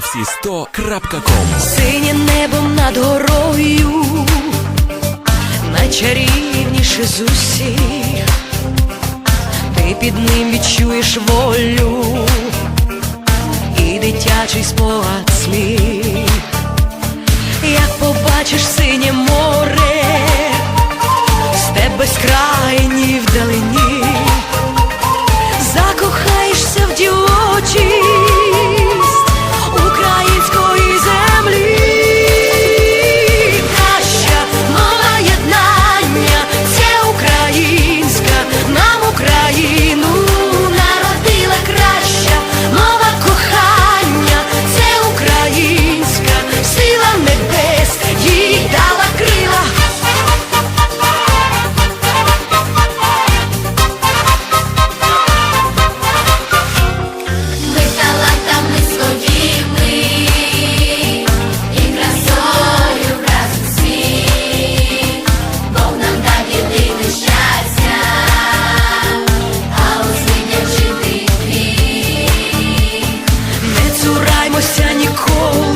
всі сто Синє небо над горою, найчарівніше з усіх, ти під ним відчуєш волю і дитячий спогад слів. Як побачиш синє море, степ безкрайні вдалині. Ось я ніколи.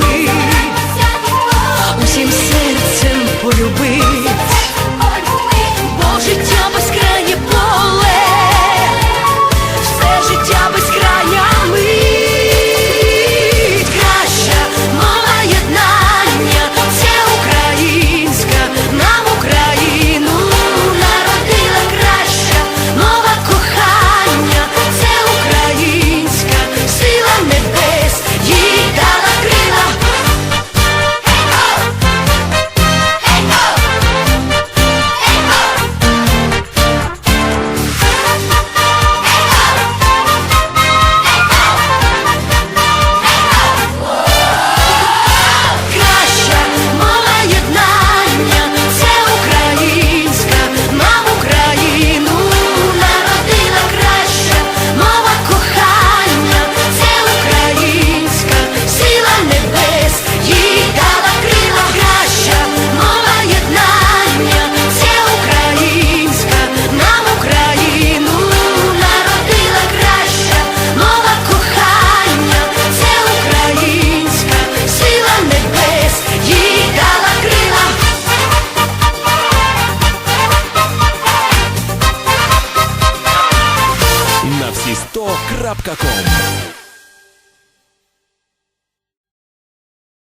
Oasis100.com